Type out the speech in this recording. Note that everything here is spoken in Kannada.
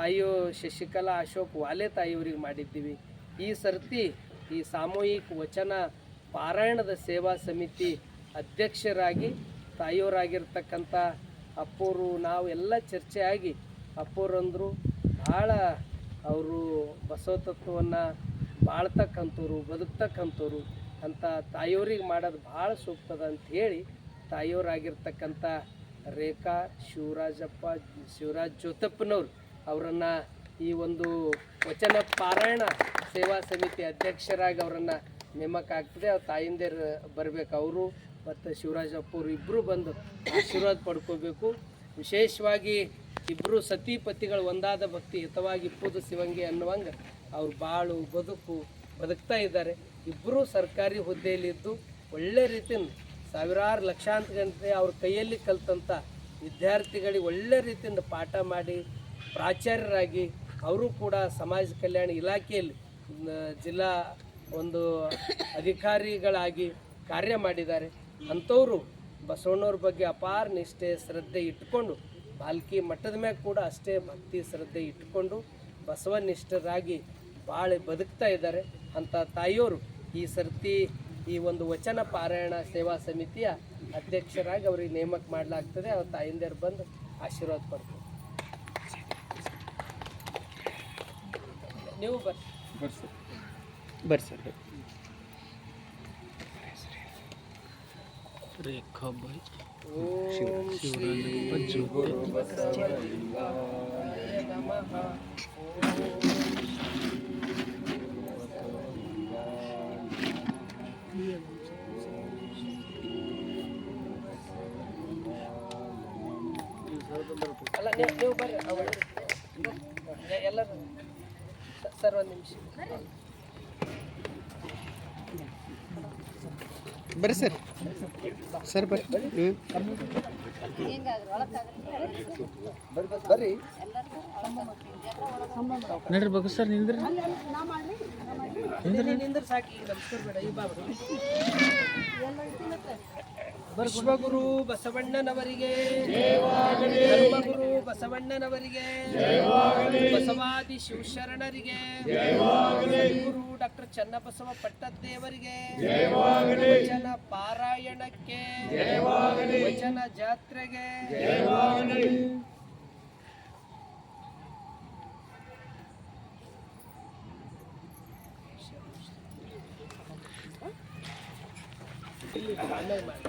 ತಾಯಿಯು ಶಶಿಕಲಾ, ಅಶೋಕ್ ವಾಲೆ ತಾಯಿಯವರಿಗೆ ಮಾಡಿದ್ದೀವಿ. ಈ ಸರ್ತಿ ಈ ಸಾಮೂಹಿಕ ವಚನ ಪಾರಾಯಣದ ಸೇವಾ ಸಮಿತಿ ಅಧ್ಯಕ್ಷರಾಗಿ, ತಾಯಿಯವರಾಗಿರ್ತಕ್ಕಂಥ ಅಪ್ಪೋರು ನಾವು ಎಲ್ಲ ಚರ್ಚೆ ಆಗಿ ಅಪ್ಪೋರಂದರು ಭಾಳ ಅವರು ಬಸವ ತತ್ವವನ್ನು ಬಾಳ್ತಕ್ಕಂಥವ್ರು, ಬದುಕ್ತಕ್ಕಂಥವ್ರು ಅಂತ ತಾಯಿಯವ್ರಿಗೆ ಮಾಡೋದು ಭಾಳ ಸೂಕ್ತದ ಅಂತ ಹೇಳಿ ತಾಯಿಯವರಾಗಿರ್ತಕ್ಕಂಥ ರೇಖಾ ಶಿವರಾಜಪ್ಪ, ಶಿವರಾಜ್ ಜೋತಪ್ಪನವ್ರು ಅವರನ್ನು ಈ ಒಂದು ವಚನ ಪಾರಾಯಣ ಸೇವಾ ಸಮಿತಿ ಅಧ್ಯಕ್ಷರಾಗಿ ಅವರನ್ನು ನೇಮಕ ಆಗ್ತದೆ. ಅವ್ರ ತಾಯಿಂದೇರು ಬರಬೇಕು ಅವರು ಮತ್ತು ಅವರು ಇಬ್ಬರು ಬಂದು ಆಶೀರ್ವಾದ ಪಡ್ಕೋಬೇಕು. ವಿಶೇಷವಾಗಿ ಇಬ್ಬರು ಸತೀಪತಿಗಳು ಒಂದಾದ ಭಕ್ತಿ ಹಿತವಾಗಿ ಇಪ್ಪುದು ಶಿವಂಗೆ ಅನ್ನುವಂಗೆ ಅವ್ರು ಬಾಳು ಬದುಕು ಬದುಕ್ತಾ ಇದ್ದಾರೆ. ಇಬ್ಬರೂ ಸರ್ಕಾರಿ ಹುದ್ದೆಯಲ್ಲಿದ್ದು ಒಳ್ಳೆ ರೀತಿಯಿಂದ ಸಾವಿರಾರು ಲಕ್ಷಾಂತರ ಗಂಟೆ ಅವ್ರ ಕೈಯಲ್ಲಿ ಕಲ್ತಂಥ ವಿದ್ಯಾರ್ಥಿಗಳಿಗೆ ಒಳ್ಳೆ ರೀತಿಯಿಂದ ಪಾಠ ಮಾಡಿ ಪ್ರಾಚಾರ್ಯರಾಗಿ ಅವರು ಕೂಡ ಸಮಾಜ ಕಲ್ಯಾಣ ಇಲಾಖೆಯಲ್ಲಿ ಜಿಲ್ಲಾ ಒಂದು ಅಧಿಕಾರಿಗಳಾಗಿ ಕಾರ್ಯ ಮಾಡಿದ್ದಾರೆ. ಅಂಥವರು ಬಸವಣ್ಣವ್ರ ಬಗ್ಗೆ ಅಪಾರ ನಿಷ್ಠೆ, ಶ್ರದ್ಧೆ ಇಟ್ಟುಕೊಂಡು ಬಾಲ್ಕಿ ಮಟ್ಟದ ಮ್ಯಾಗ ಕೂಡ ಅಷ್ಟೇ ಭಕ್ತಿ, ಶ್ರದ್ಧೆ ಇಟ್ಕೊಂಡು ಬಸವನಿಷ್ಠರಾಗಿ ಭಾಳ ಬದುಕ್ತಾ ಇದ್ದಾರೆ. ಅಂಥ ತಾಯಿಯವರು ಈ ಸರ್ತಿ ಈ ಒಂದು ವಚನ ಪಾರಾಯಣ ಸೇವಾ ಸಮಿತಿಯ ಅಧ್ಯಕ್ಷರಾಗಿ ಅವರಿಗೆ ನೇಮಕ ಮಾಡಲಾಗ್ತದೆ. ಅವ್ರ ತಾಯಿಂದರು ಬಂದು ಆಶೀರ್ವಾದ ಪಡ್ತಾರೆ. ನೀವು ಬರ್ರಿ ಬರ್ರಿ ಸರ್ ಓಂ ಶ್ರೀ ಗುರು ಬಸವಲಿಂಗಾಯ ನಮಃ ಅಲ್ಲ ನೀವು ನೀವು ಬರ್ರಿ ಅವಳು ಎಲ್ಲರೂ ಸ- ಸರ್ ಒಂದು ನಿಮಿಷ. ಬರ್ರಿ ಸರ್. ಸರ್ ಬರ್ರಿ. ಬರ್ರಿ. ನಡ್ರಿ ಬಗ್ಗೆ ಸರ್ ನಿಂದ್ರಿ. ನಿಂದ್ರ. ಸಾಕಿ ನಮಸ್ಕಾರ ಬೇಡ ಈ ಬಾಬು ವಿಶ್ವಗುರು ಬಸವಣ್ಣನವರಿಗೆ. ಧರ್ಮಗುರು ಬಸವಣ್ಣನವರಿಗೆ. ಬಸವಾದಿ ಶಿವಶರಣರಿಗೆ. ಗುರು ಡಾಕ್ಟರ್ ಚನ್ನಬಸವ ಪಟ್ಟದ್ದೇವರಿಗೆ. ವಚನ ಪಾರಾಯಣಕ್ಕೆ. ವಚನ ಜಾತ್ರೆಗೆ. ಇಲ್ಲಿ ಆಮೇಲೆ ಮಾಡಿ.